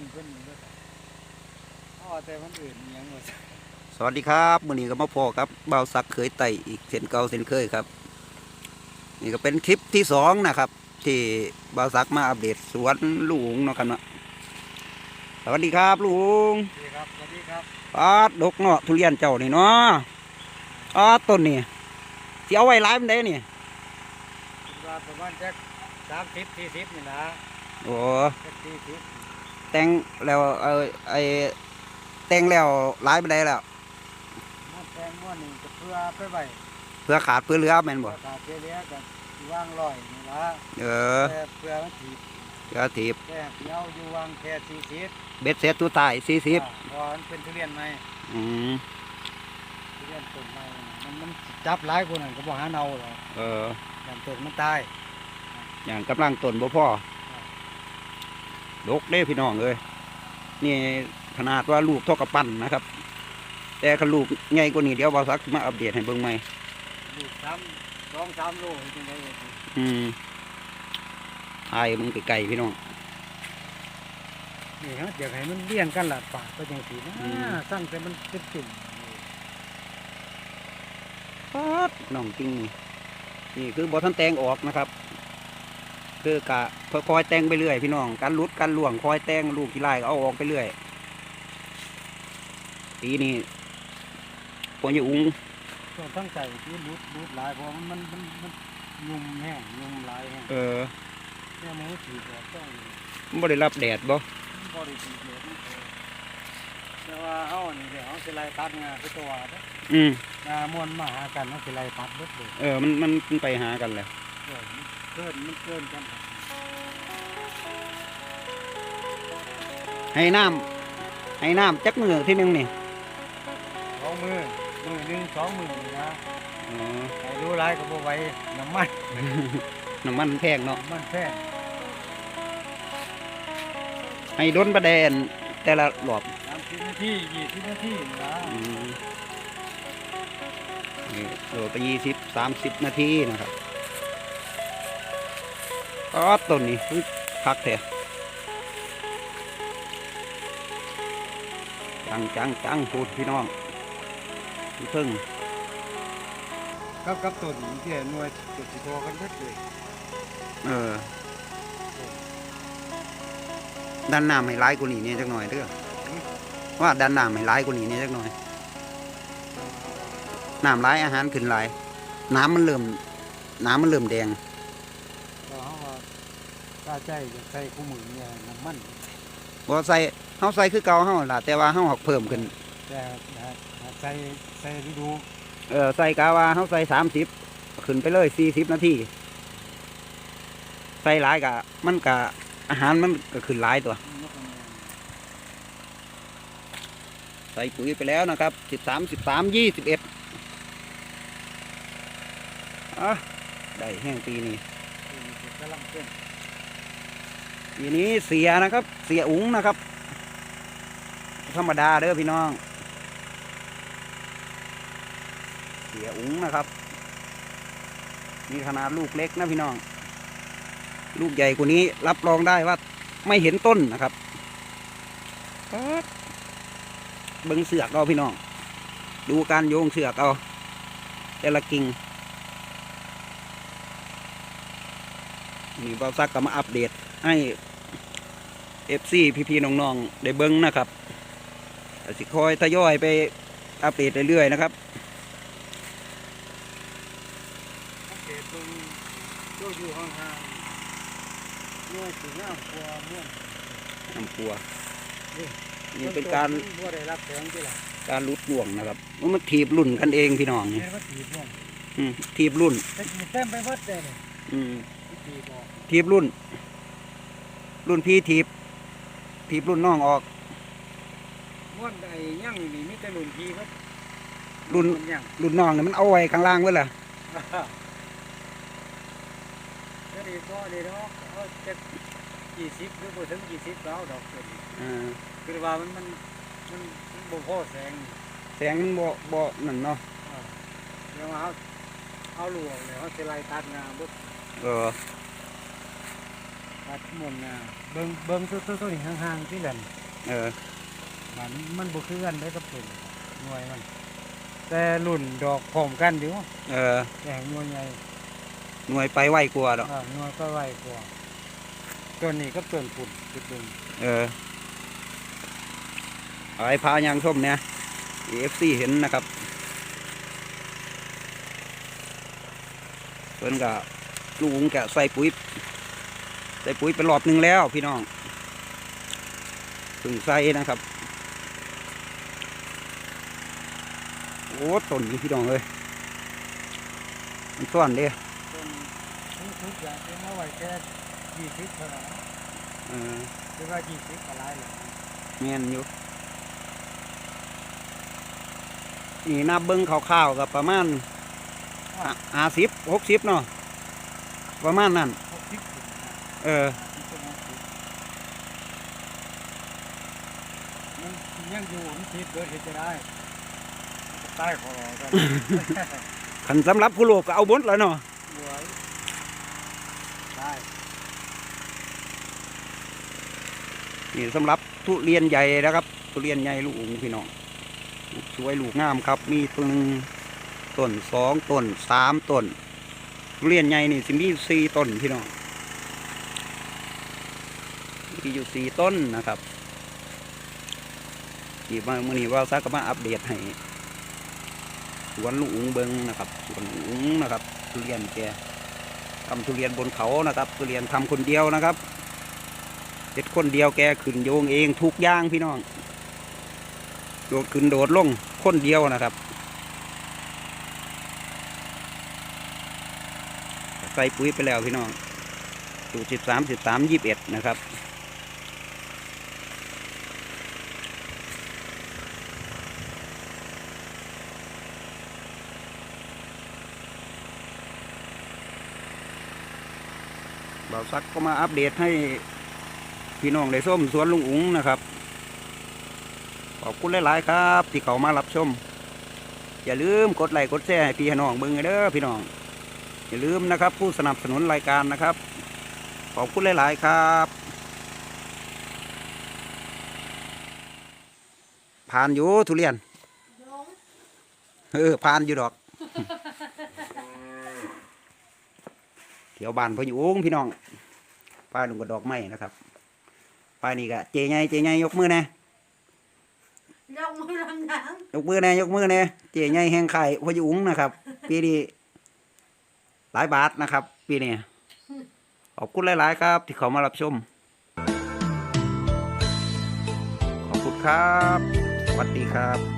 นเพิ่นนี่เด้อเอาว่าแต่มันอื่นอิหยังว่าซั่นสวัสดีครับมื้อนี้ก็มาพอครับเบาวซักเคยไต่อีกเส้นเก่าเส้นเคยครับ นี่ก็เป็นคลิปที่สองนะครับ ที่เบาวซักมาอัปเดตสวนลุงเนาะครับเนาะสวัสดีครับลุงสวัสดีครับสวัสดีครับปาดดกเนาะทุเรียนเจ้านี่เนาะปาดต้นนี่ที่เอาไว้หลายมันได้นี่คิดว่าประมาณจัก30 40นี่นะโอ้จัก40 แต่งแล้วเออไอแต่งแล้วหลายมันได้แล้วมาแตงม่วนนี่ก็เพื่อไปไว้เพื่อขาดเพื่อเหลือแม่นบ่ราคาเจเลียกันวางลอยนี่ละเออแต่เพื่อมันถีบเพื่อถีบแต่เดียวอยู่วางแค่สี่สิบเบ็ดเสร็จตัวตายสี่สิบเพราะมันเป็นทุเรียนใหม่อืมทุเรียนต้นใหม่มันมันจับหลายคนนั่นก็บ่หาเนาหรอกเออยันต้นมันตายอย่างกำลังต้นบ่พ่อ ดกเด้พี่น้องเอ้ยนี่ขนาดว่าลูกเท่ากับปั้นนะครับ แต่คันลูกใหญ่กว่านี้เดี๋ยวบ่าวซักสิมาอัปเดตให้เบิ่งใหม่ลูกสามสองสามโลเฮ็ดจังได๋อืมไอ้มึงไกลๆพี่น้องนี่ฮะอยากให้มันเลี้ยงกันล่ะปากก็จังซี่นะอืมสร้างแต่มันเป็นจุ่มป๊าดน้องจริงนี่นี่คือบ่ทันแต่งออกนะครับ คือกะ ค่อยๆแต่งไปเรื่อยพี่น้องการลุดการล่วงคอยแต่งลูกที่ไล่ก็เอาออกไปเรื่อยปีนี้ปนอยู่อุ้งต้องตั้งใจที่รูดรูดหลายเพราะมันมันมันมันยุ่มแห้งยุ่มหลายแห้งเออแค่หมูถีบออกต้องมันบ่ได้รับแดดบ่บริสุทธิ์เลยแต่ว่าเฮานี่เดี๋ยวเฮาสิไล่ตัดงาคือตัวเด้ออืมงามวนมาหากันเฮาสิไล่ตัดเบิดเลยเออมันมันมันไปหากันแหละเออมันเกินมันเกินกัน ให้น้ำให้น้ำจักมือที่หนึงนี่สองมือมือหนึงสองมือนี่นะอ๋อใครรู้หลายก็บ่ไหวน้ำมันน้ำมันแพงเนาะน้ำมันแพงให้ดนประแดนแต่ละรอบ30นาที20นาทีนี่นะอืมนี่โดดไปยี่สิบสามสิบนาทีนะครับก็ต้นนี้คือพักแท้ จังจังจังพูดพี่น้องเพิ่งกับกับต้นที่หน่วยจุดสิโทรกันเบิดเลยเออดันน้ำให้ร้ายกว่านี้เนี่ยจักหน่อยเด้อว่าดันน้ำให้ร้ายกว่านี้เนี่ยจักหน่อยน้ำร้ายอาหารขึ้นหลาย น้ำมันเริ่ม น้ำมันเริ่มแดงแล้วเฮาว่าถ้าใจจะใส่คู่มือเนี่ยน้ำมัน บ่ใส่เฮาใส่คือเก่าเฮาล่ะแต่ว่าเฮาหักเพิ่มขึ้นแต่หากใส่ใส่ฤดูเออใส่กาว่าเฮาใส่สามสิบขึ้นไปเลยสี่สิบนาทีใส่หลายกะมันกะอาหารมันก็ขึ้นหลายตัว ใส่ปุ๋ยไปแล้วนะครับสิบสามสิบสามยี่สิบเอ็ดอะได้แห้งปีนี้กำลังเต้น ปีนี้เสียนะครับ เสียอุ๋งนะครับ ธรรมดาเด้อพี่น้อง เสียอุ๋งนะครับนี่ขนาดลูกเล็กนะพี่น้อง ลูกใหญ่กว่านี้รับรองได้ว่าไม่เห็นต้นนะครับเบิ้งเสือกเอาพี่น้อง ดูการโยงเสือกเอาแต่ละกิ่งนี่เบาซักก็มาอัปเดตให้ เอฟซีพี่ๆน้องๆได้เบิ้งนะครับก็สิคอยทยอยไปอัปเดตเรื่อยๆนะครับสังเกตตรงตัวอยู่ห่างๆม่วนสีน้ำกลัวม่วนน้ำครัวนี่เป็นการบัวได้รับแสงที่ละการรุดล่วงนะครับมันถีบรุ่นกันเองพี่น้องนี่เห็นว่าถีบม่วนอืมถีบรุ่นแต่ถีบเต็มไปหมดเลยนี่อืมถีบออกถีบรุ่น รุ่นพี่ถีบ ถีบรุ่นน้องออกม่วนไอ้ยั่งนี่มีแต่รุ่นพี่ครับรุ่นมันยั่งรุ่นน้องเนี่ยมันเอาไว้ข้างล่างไว้ล่ะก็ดีก็ดีเนาะเอาจะกี่สิบหรือบ่ถึงกี่สิบแล้วดอกเกินอ่าคือว่ามันมันมันมันบ่พอแสงนี่แสงมันบ่บ่นั่นเนาะเดี๋ยวเอาเอาลวงเดี๋ยวเขาสิไล่ตัดงาบุดเออ ตัดหมดนะเบิ่งเบิ่งตัวตัวตัวนี้ห่างๆที่กันเออมันมันบ่คือกันได้กับต้นหน่วยมัน แต่รุ่นดอกพร้อมกันอยู่เออแต่หน่วยใหญ่หน่วยไปไวกว่าดอกอ่าหน่วยก็ไวกว่าต้นนี้ก็ต้นปุ่นจุดหนึงเออเอาไอ้พายางส้มเนี่ย AFC เห็นนะครับเพิ่นก็ลูกอุ้งแกะใส่ปุ๋ย ใส่ปุ๋ยไปรอบหนึงแล้วพี่น้องถึงใส่นะครับ โอ้ต้นนี้พี่น้องเอ้ยมันซ่อนเด้ต้นทุกๆอย่างที่เอาไว้แค่ยี่สิบเท่านั้นเออหรือว่ายี่สิบก็หลายแล้วแม่นอยู่นี่นับเบิ้งคร่าวๆกับประมาณห้าสิบหกสิบเนาะประมาณนั้นหกสิบถึงนะ เออที่ต้นหกสิบมันยังอยู่มันคิดเกิดเหตุจะได้มันก็ตายขอกันขันสำหรับผู้โลกก็เอาบดแล้วเนาะรวยได้นี่สำหรับทุเรียนใหญ่นะครับ ทุเรียนใหญ่ลูกอุงพี่น้องลูกสวยลูกงามครับ มีต้นหนึ่งต้นสองต้นสามต้นทุเรียนใหญ่นี่สิมีอยู่สี่ต้นพี่น้อง มีอยู่สี่ต้นนะครับที่มาเมื่อนี้ว่าซักก็มาอัปเดตให้สวนลุงอุ๋งเบิงนะครับสวนลุงอุ๋งนะครับ ทุเรียนแกทำทุเรียนบนเขานะครับทุเรียนทำคนเดียวนะครับเจ็ดคนเดียวแกขึ้นโยงเองทุกย่างพี่น้อง โดดขึ้นโดดลงคนเดียวนะครับใส่ปุ๋ยไปแล้วพี่น้องสูตรสิบสามสิบสามยี่สิบเอ็ดนะครับ บ่าวซักก็มาอัปเดตให้พี่น้องได้ส้มสวนลุงอุ๋งนะครับ ขอบคุณหลาย ๆ ครับ ที่เขามารับชม อย่าลืมกดไลค์กดแชร์ให้พี่ให้น้องเบิ่งให้เด้อพี่น้อง อย่าลืมนะครับ ผู้สนับสนุนรายการนะครับ ขอบคุณหลาย ๆ ครับผ่านอยู่ทุเรียนเออผ่านอยู่ดอก เดี๋ยวบานพออยู่งพี่น้องป้ายลุงกับดอกไม้นะครับป้ายนี่ก็เจไงเจไงยกมือแน่ยกมือลำน้ยกมือแน่ยกมือแน่เจไงแห่งไข่พออยู่งนะครับ ปีนี้หลายบาทนะครับ ปีนี้ขอบคุณหลาย ๆ ครับ ที่เขามารับชม ขอบคุณครับสวัสดีครับ